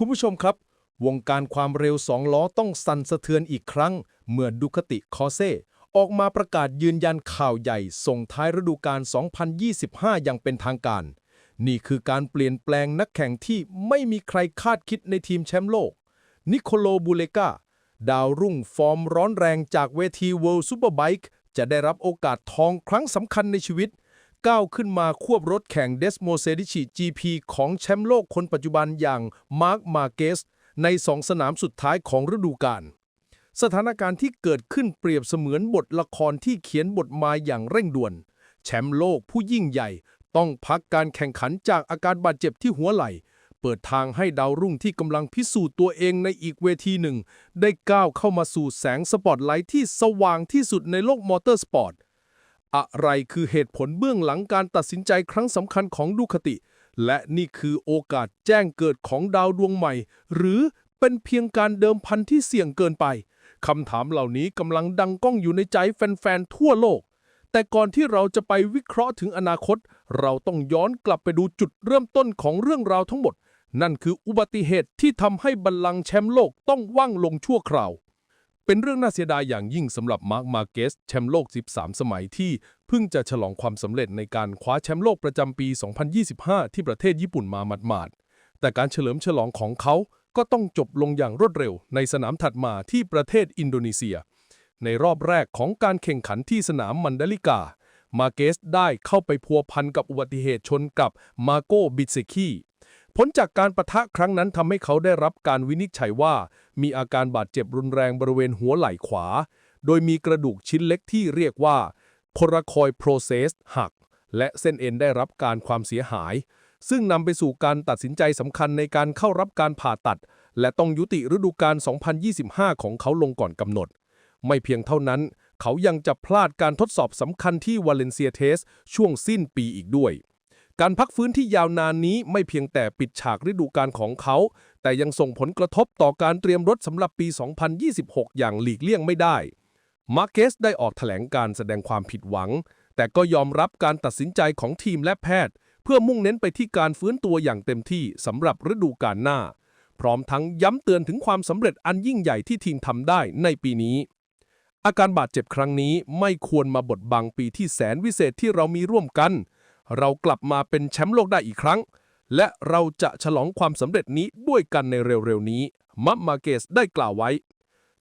คุณผู้ชมครับ วงการความเร็วสองล้อต้องสั่นสะเทือนอีกครั้ง เมื่อดูคติคอเซออกมาประกาศยืนยันข่าวใหญ่ ส่งท้ายฤดูกาล 2025 อย่างเป็นทางการ นี่คือการเปลี่ยนแปลงนักแข่งที่ไม่มีใครคาดคิดในทีมแชมป์โลก นิโคโลบูเลกาดาวรุ่งฟอร์มร้อนแรงจากเวที World Superbike จะได้รับโอกาสทองครั้งสำคัญในชีวิต ก้าวขึ้นมาควบรถแข่งเดสโมเซดิชิ GP ของแชมป์โลกคนปัจจุบันอย่างมาร์คมาเกสในสองสนามสุดท้ายของฤดูกาลสถานการณ์ที่เกิดขึ้นเปรียบเสมือนบทละครที่เขียนบทมาอย่างเร่งด่วน แชมป์โลกผู้ยิ่งใหญ่ ต้องพักการแข่งขันจากอาการบาดเจ็บที่หัวไหล่เปิดทางให้ดาวรุ่งที่กำลังพิสูจน์ตัวเองในอีกเวทีหนึ่ง ได้ก้าวเข้ามาสู่แสงสปอตไลท์ที่สว่างที่สุดในโลกมอเตอร์สปอร์ต อะไรคือเหตุผลเบื้องหลังการตัดสินใจครั้งสำคัญของดูคติ และนี่คือโอกาสแจ้งเกิดของดาวดวงใหม่ หรือเป็นเพียงการเดิมพันที่เสี่ยงเกินไปคำถามเหล่านี้กำลังดังก้องอยู่ในใจแฟน ๆ ทั่วโลก แต่ก่อนที่เราจะไปวิเคราะห์ถึงอนาคต เราต้องย้อนกลับไปดูจุดเริ่มต้นของเรื่องราวทั้งหมด นั่นคืออุบัติเหตุที่ทำให้บัลลังก์แชมป์โลกต้องว่างลงชั่วคราว เป็นเรื่องน่าเสียดายอย่างยิ่งสำหรับมาร์คมาเกสแชมป์โลก 13 สมัยที่เพิ่งจะฉลองความสำเร็จในการคว้าแชมป์โลกประจำปี 2025 ที่ประเทศญี่ปุ่นมาหมาดๆแต่การเฉลิมฉลองของเขาก็ต้องจบลงอย่างรวดเร็ว ในสนามถัดมาที่ประเทศอินโดนีเซีย ในรอบแรกของการแข่งขันที่สนามมันดาลิกา มาเกสได้เข้าไปพัวพันกับอุบัติเหตุชนกับมาโกบิเซคี ผลจากการประทะครั้งนั้นทำให้เขาได้รับการวินิจฉัยว่า มีอาการบาดเจ็บรุนแรงบริเวณหัวไหล่ขวา โดยมีกระดูกชิ้นเล็กที่เรียกว่าโพราคอยโปรเซสหัก และเส้นเอ็นได้รับการความเสียหาย ซึ่งนำไปสู่การตัดสินใจสำคัญในการเข้ารับการผ่าตัด และต้องยุติฤดูกาล 2025 ของเขาลงก่อนกำหนด ไม่เพียงเท่านั้น เขายังจะพลาดการทดสอบสำคัญที่วาเลนเซียเทสช่วงสิ้นปีอีกด้วย การพักฟื้นที่ยาวนานนี้ไม่เพียงแต่ปิดฉากฤดูกาลของเขา แต่ยังส่งผลกระทบต่อการเตรียมรถสำหรับปี 2026 อย่างหลีกเลี่ยงไม่ได้ มาร์เกสได้ออกแถลงการแสดงความผิดหวัง แต่ก็ยอมรับการตัดสินใจของทีมและแพทย์ เพื่อมุ่งเน้นไปที่การฟื้นตัวอย่างเต็มที่สำหรับฤดูกาลหน้า พร้อมทั้งย้ำเตือนถึงความสำเร็จอันยิ่งใหญ่ที่ทีมทำได้ในปีนี้อาการบาดเจ็บครั้งนี้ไม่ควรมาบดบังปีที่แสนวิเศษที่เรามีร่วมกัน เรากลับมาเป็นแชมป์โลกได้อีกครั้ง และเราจะฉลองความสำเร็จนี้ด้วยกันในเร็วๆนี้ มัมมาเกสได้กล่าวไว้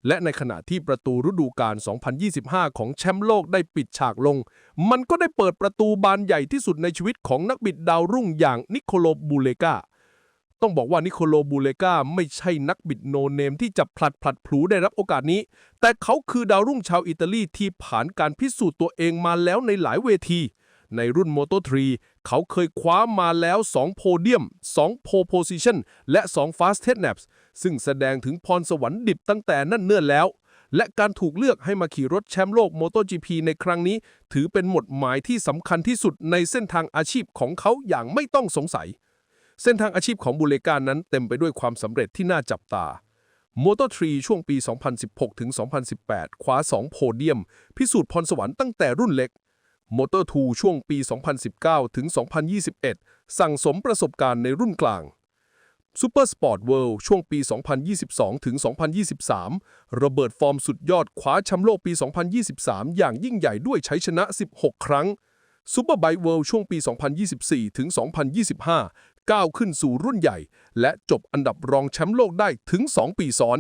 และในขณะที่ประตูฤดูกาล 2025 ของแชมป์โลกได้ปิดฉากลง มันก็ได้เปิดประตูบานใหญ่ที่สุดในชีวิตของนักบิดดาวรุ่งอย่างนิโคโลบูเลกาต้องบอกว่านิโคโลบูเลกาไม่ใช่นักบิดโนเนมที่จะพลัดพลัดพลูได้รับโอกาสนี้ แต่เขาคือดาวรุ่งชาวอิตาลีที่ผ่านการพิสูจน์ตัวเองมาแล้วในหลายเวที ในรุ่น Moto3 เขาเคยคว้ามาแล้ว 2 โพเดียม 2 โพโพซิชันและ 2 Fast t e n a p s ซึ่งแสดงถึงพรสวรรค์ดิบตั้งแต่นั่นเนิ่นแล้ว และการถูกเลือกให้มาขี่รถแชมป์โลก MotoGP ในครั้งนี้ ถือเป็นหมดหมายที่สำคัญที่สุดในเส้นทางอาชีพของเขาอย่างไม่ต้องสงสัย เส้นทางอาชีพของบูเลกานั้นเต็มไปด้วยความสำเร็จที่น่าจับตา Moto3 ช่วงปี 2016 ถึง 2018 คว้า 2 โพเดียม พิสูจน์พรสวรรค์ตั้งแต่รุ่นเล็ก Moto2 ช่วงปี 2019 ถึง 2021 สั่งสมประสบการณ์ในรุ่นกลาง Super Sport World ช่วงปี 2022 ถึง 2023 ระเบิดฟอร์มสุดยอดคว้าแชมป์โลกปี 2023 อย่างยิ่งใหญ่ด้วยใชัยชนะ 16 ครั้ง Superbike World ช่วงปี 2024 ถึง 2025 ก้าวขึ้นสู่รุ่นใหญ่ และจบอันดับรองแชมป์โลกได้ถึง 2 ปีซ้อน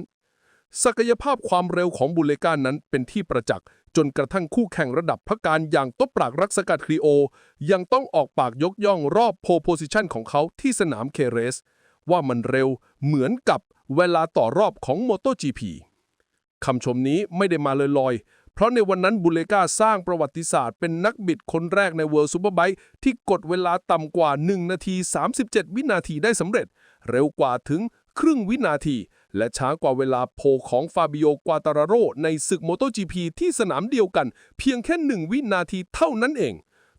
ศักยภาพความเร็วของบูเลกานั้นเป็นที่ประจักษ์ จนกระทั่งคู่แข่งระดับพักการอย่างตบปรากรักสกัดครีโอ ยังต้องออกปากยกย่องรอบโพโพซิชันของเขาที่สนามเคเรส ว่ามันเร็วเหมือนกับเวลาต่อรอบของ MotoGP คำชมนี้ไม่ได้มาลอยๆ เพราะในวันนั้นบูเลกาสร้างประวัติศาสตร์เป็นนักบิดคนแรกใน World Superbike ที่กดเวลาต่ำกว่า 1 นาที 37 วินาทีได้สำเร็จ เร็วกว่าถึงครึ่งวินาที และช้ากว่าเวลาโพลของฟาบิโอกวาตาราโรในศึก MotoGP ที่สนามเดียวกัน เพียงแค่หนึ่งวินาทีเท่านั้นเอง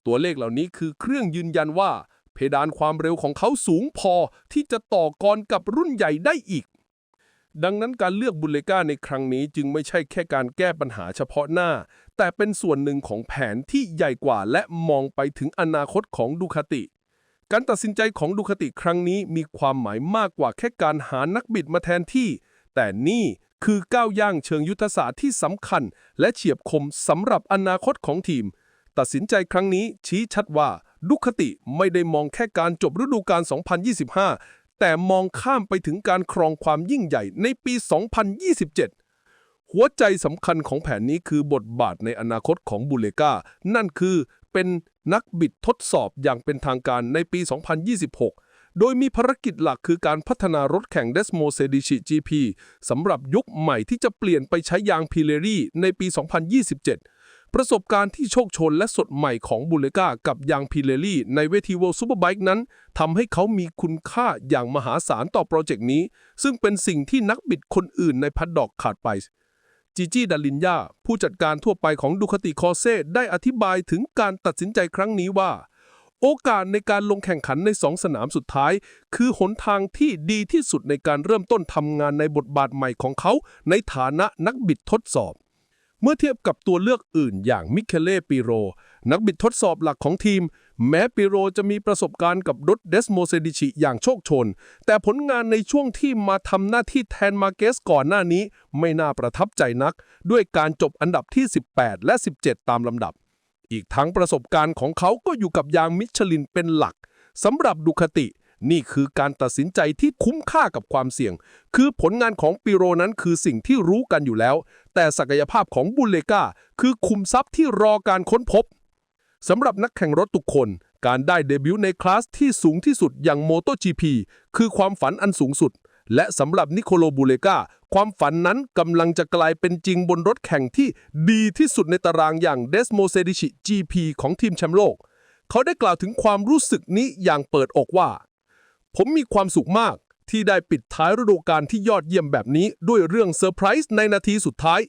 ตัวเลขเหล่านี้คือเครื่องยืนยันว่า เพดานความเร็วของเขาสูงพอที่จะต่อกรกับรุ่นใหญ่ได้อีก ดังนั้นการเลือกบุลเลกาในครั้งนี้จึงไม่ใช่แค่การแก้ปัญหาเฉพาะหน้า แต่เป็นส่วนหนึ่งของแผนที่ใหญ่กว่าและมองไปถึงอนาคตของดูคาติ การตัดสินใจของดูคติครั้งนี้มีความหมายมากกว่าแค่การหานักบิดมาแทนที่ แต่นี่คือก้าวย่างเชิงยุทธศาสตร์ที่สำคัญ และเฉียบคมสำหรับอนาคตของทีม ตัดสินใจครั้งนี้ชี้ชัดว่าดุคติไม่ได้มองแค่การจบฤดูกาล 2025 แต่มองข้ามไปถึงการครองความยิ่งใหญ่ในปี 2027 หัวใจสำคัญของแผนนี้คือบทบาทในอนาคตของบูเลกานั่นคือ เป็นนักบิดทดสอบอย่างเป็นทางการในปี 2026 โดยมีภารกิจหลักคือการพัฒนารถแข่ง Desmo s e d i c i GP สำหรับยุคใหม่ที่จะเปลี่ยนไปใช้ยางพิเลรี่ในปี 2027 ประสบการณ์ที่โชคโชนและสดใหม่ของบูเลกากับยางพิเลรี่ในเวที World Superbike นั้นทำให้เขามีคุณค่าอย่างมหาศาลต่อโปรเจกต์นี้ ซึ่งเป็นสิ่งที่นักบิดคนอื่นในพัดดอกขาดไป จีจี้ดาลินยาผู้จัดการทั่วไปของดูคติคอเซ่ได้อธิบายถึงการตัดสินใจครั้งนี้ว่า โอกาสในการลงแข่งขันในสองสนามสุดท้าย คือหนทางที่ดีที่สุดในการเริ่มต้นทำงานในบทบาทใหม่ของเขา ในฐานะนักบิดทดสอบ เมื่อเทียบกับตัวเลือกอื่นอย่างมิเคเล่ปิโร นักบิดทดสอบหลักของทีม แม้ปิโรจะมีประสบการณ์กับรถเดสโมเซดิชิอย่างโชคชน แต่ผลงานในช่วงที่มาทำหน้าที่แทนมาเกสก่อนหน้านี้ ไม่น่าประทับใจนัก ด้วยการจบอันดับที่ 18 และ 17 ตามลำดับ อีกทั้งประสบการณ์ของเขาก็อยู่กับยางมิชลินเป็นหลักสำหรับดูคติ นี่คือการตัดสินใจที่คุ้มค่ากับความเสี่ยง คือผลงานของปิโรนั้นคือสิ่งที่รู้กันอยู่แล้ว แต่ศักยภาพของบุลเลกาคือคุมทรัพย์ที่รอการค้นพบสำหรับนักแข่งรถทุกคน การได้เดบิวต์ในคลาสที่สูงที่สุดอย่าง MotoGP คือความฝันอันสูงสุด และสำหรับนิโคโลบูเลกาความฝันนั้นกำลังจะกลายเป็นจริงบนรถแข่งที่ดีที่สุดในตารางอย่าง Desmo s e d i c i GP ของทีมแชมป์โลก เขาได้กล่าวถึงความรู้สึกนี้อย่างเปิดอกว่า ผมมีความสุขมากที่ได้ปิดท้ายฤดูกาลที่ยอดเยี่ยมแบบนี้ด้วยเรื่องเซอร์ไพรส์ในนาทีสุดท้าย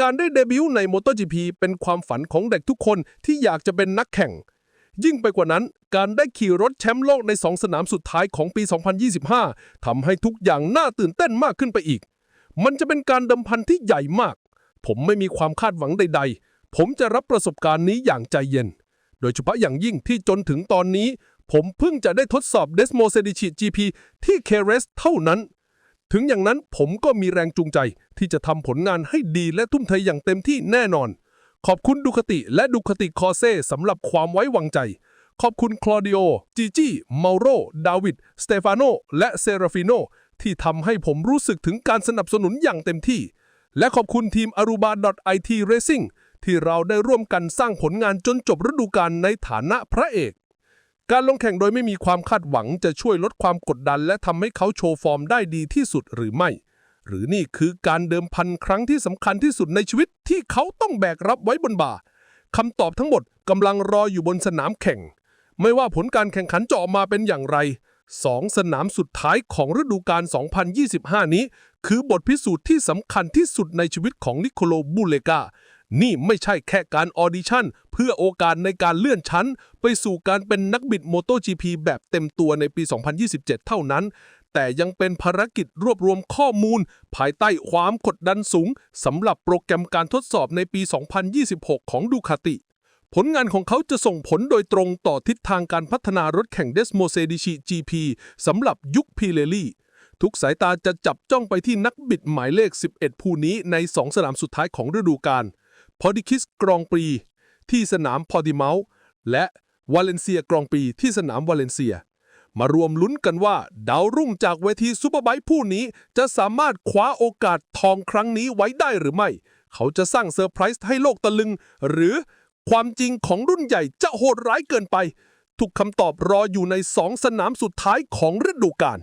การได้เดบิวต์ใน MotoGP เป็นความฝันของเด็กทุกคนที่อยากจะเป็นนักแข่ง ยิ่งไปกว่านั้น การได้ขี่รถแชมป์โลกใน 2 สนามสุดท้ายของปี 2025 ทำให้ทุกอย่างน่าตื่นเต้นมากขึ้นไปอีก มันจะเป็นการดิมพันที่ใหญ่มาก ผมไม่มีความคาดหวังใด ๆ ผมจะรับประสบการณ์นี้อย่างใจเย็น โดยเฉพาะอย่างยิ่งที่จนถึงตอนนี้ ผมเพิ่งจะได้ทดสอบ Desmo s e d i c i GP ที่ KRS เท่านั้น ถึงอย่างนั้นผมก็มีแรงจูงใจที่จะทำผลงานให้ดีและทุ่มเทอย่างเต็มที่แน่นอน ขอบคุณดูคติและดูคติคอเซ่สำหรับความไว้วางใจ ขอบคุณคลอดิโอ จีจี้มาโร ดาวิด สเตฟานโน และเซราฟิโนที่ทำให้ผมรู้สึกถึงการสนับสนุนอย่างเต็มที่ และขอบคุณทีม aruba.it racing ที่เราได้ร่วมกันสร้างผลงานจนจบฤดูกาลในฐานะพระเอก การลงแข่งโดยไม่มีความคาดหวังจะช่วยลดความกดดัน และทำให้เขาโชว์ฟอร์มได้ดีที่สุดหรือไม่ หรือนี่คือการเดิมพันครั้งที่สำคัญที่สุดในชีวิตที่เขาต้องแบกรับไว้บนบ่าคำตอบทั้งหมดกำลังรออยู่บนสนามแข่ง ไม่ว่าผลการแข่งขันจะออกมาเป็นอย่างไรสองสนามสุดท้ายของฤดูกาล 2025 นี้ คือบทพิสูจน์ที่สำคัญที่สุดในชีวิตของนิโคโลบูเลกา นี่ไม่ใช่แค่การออดิชั่น เพื่อโอกาสในการเลื่อนชั้น ไปสู่การเป็นนักบิด MotoGP แบบเต็มตัวในปี 2027 เท่านั้น แต่ยังเป็นภารกิจรวบรวมข้อมูล ภายใต้ความกดดันสูงสำหรับโปรแกรมการทดสอบในปี 2026 ของดูคาติ ผลงานของเขาจะส่งผลโดยตรงต่อทิศทางการพัฒนารถแข่ง Desmo s e d i c i GP สำหรับยุคพิเลลี่ทุกสายตาจะจับจ้องไปที่นักบิดหมายเลข 11 ผู้นี้ใน 2 สนามสุดท้ายของฤดูกาล พอดิคิสกรองปรีที่สนามพอดิเมาและวาเลนเซียกรองปีที่สนามวาเลนเซีย มารวมลุ้นกันว่า ดาวรุ่งจากเวทีซูเปอร์ไบค์ผู้นี้ จะสามารถคว้าโอกาสทองครั้งนี้ไว้ได้หรือไม่ เขาจะสร้างเซอร์ไพรส์ให้โลกตะลึง หรือความจริงของรุ่นใหญ่จะโหดร้ายเกินไป ทุกคำตอบรออยู่ในสองสนามสุดท้ายของฤดูกาล